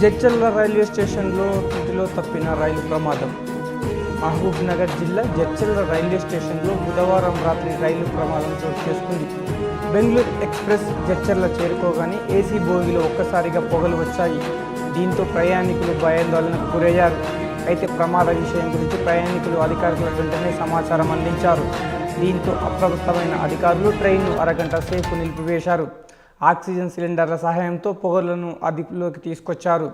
Jadcherla railway స్టేషన్లో తుటిలో తప్పిన రైలు ప్రమాదం. మహబూబ్ నగర్ జిల్లా జడ్చర్ల రైల్వే స్టేషన్లో బుధవారం రాత్రి రైలు ప్రమాదం చోటు చేసుకుంది. బెంగళూరు ఎక్స్ప్రెస్ జడ్చర్ల చేరుకోగానే ఏసీ బోగిలో ఒక్కసారిగా పొగలు వచ్చాయి. దీంతో ప్రయాణికులు భయాందోళనకు గురయ్యారు. అయితే ప్రమాద విషయం గురించి ప్రయాణికులు అధికారులకు వెంటనే సమాచారం అందించారు. దీంతో అప్రమత్తమైన అధికారులు ట్రైన్ను అరగంట సేపు నిలిపివేశారు. ఆక్సిజన్ సిలిండర్ల సహాయంతో పొగలను అదుపులోకి తీసుకొచ్చారు.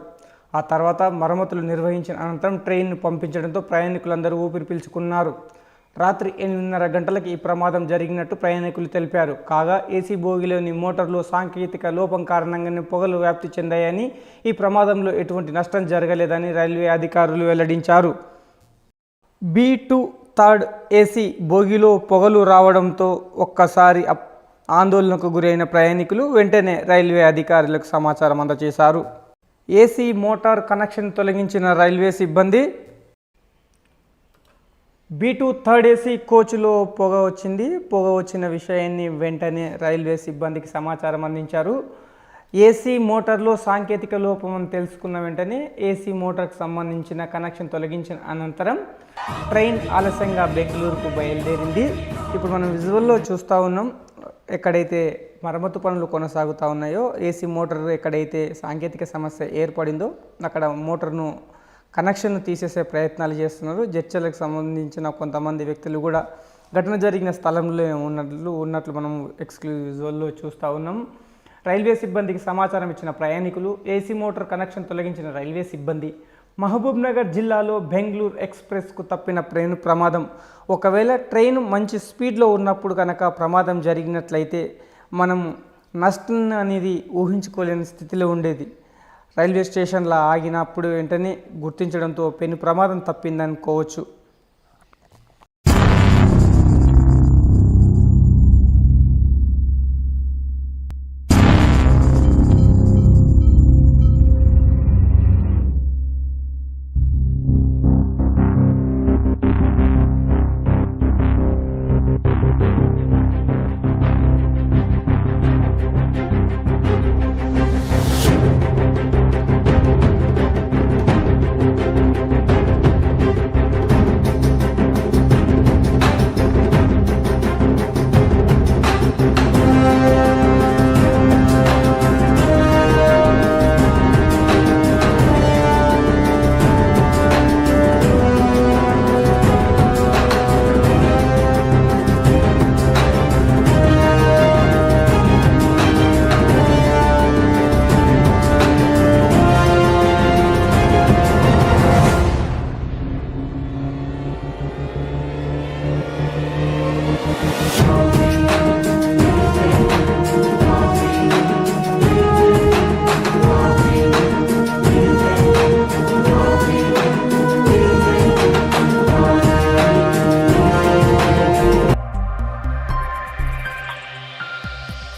ఆ తర్వాత మరమ్మతులు నిర్వహించిన అనంతరం ట్రైన్ను పంపించడంతో ప్రయాణికులందరూ ఊపిరి పీల్చుకున్నారు. రాత్రి ఎనిమిదిన్నర గంటలకు ఈ ప్రమాదం జరిగినట్టు ప్రయాణికులు తెలిపారు. కాగా ఏసీ బోగిలోని మోటార్లో సాంకేతిక లోపం కారణంగానే పొగలు వ్యాప్తి చెందాయని ఈ ప్రమాదంలో ఎటువంటి నష్టం జరగలేదని రైల్వే అధికారులు వెల్లడించారు. బీ టూ థర్డ్ ఏసీ బోగిలో పొగలు రావడంతో ఒక్కసారి ఆందోళనకు గురైన ప్రయాణికులు వెంటనే రైల్వే అధికారులకు సమాచారం అందజేశారు. ఏసీ మోటార్ కనెక్షన్ తొలగించిన రైల్వే సిబ్బంది బీ టూ థర్డ్ ఏసీ కోచ్లో పొగ వచ్చింది. పొగ వచ్చిన విషయాన్ని వెంటనే రైల్వే సిబ్బందికి సమాచారం అందించారు. ఏసీ మోటార్లో సాంకేతిక లోపం అని తెలుసుకున్న వెంటనే ఏసీ మోటార్కు సంబంధించిన కనెక్షన్ తొలగించిన అనంతరం ట్రైన్ ఆలస్యంగా బెంగళూరుకు బయలుదేరింది. ఇప్పుడు మనం విజువల్లో చూస్తూ ఉన్నాం. ఎక్కడైతే మరమ్మతు పనులు కొనసాగుతూ ఉన్నాయో ఏసీ మోటార్ ఎక్కడైతే సాంకేతిక సమస్య ఏర్పడిందో అక్కడ మోటార్ను కనెక్షన్ తీసేసే ప్రయత్నాలు చేస్తున్నారు. జడ్చర్లకు సంబంధించిన కొంతమంది వ్యక్తులు కూడా ఘటన జరిగిన స్థలంలో ఉన్నట్లు ఉన్నట్లు మనం ఎక్స్క్లూజివ్లో చూస్తూ ఉన్నాం. రైల్వే సిబ్బందికి సమాచారం ఇచ్చిన ప్రయాణికులు ఏసీ మోటార్ కనెక్షన్ తొలగించిన రైల్వే సిబ్బంది మహబూబ్నగర్ జిల్లాలో బెంగళూరు ఎక్స్ప్రెస్కు తప్పిన ట్రైన్ ప్రమాదం. ఒకవేళ ట్రైన్ మంచి స్పీడ్లో ఉన్నప్పుడు కనుక ప్రమాదం జరిగినట్లయితే మనం నష్టం అనేది ఊహించుకోలేని స్థితిలో ఉండేది. రైల్వే స్టేషన్లో ఆగినప్పుడు వెంటనే గుర్తించడంతో పెను ప్రమాదం తప్పిందనుకోవచ్చు.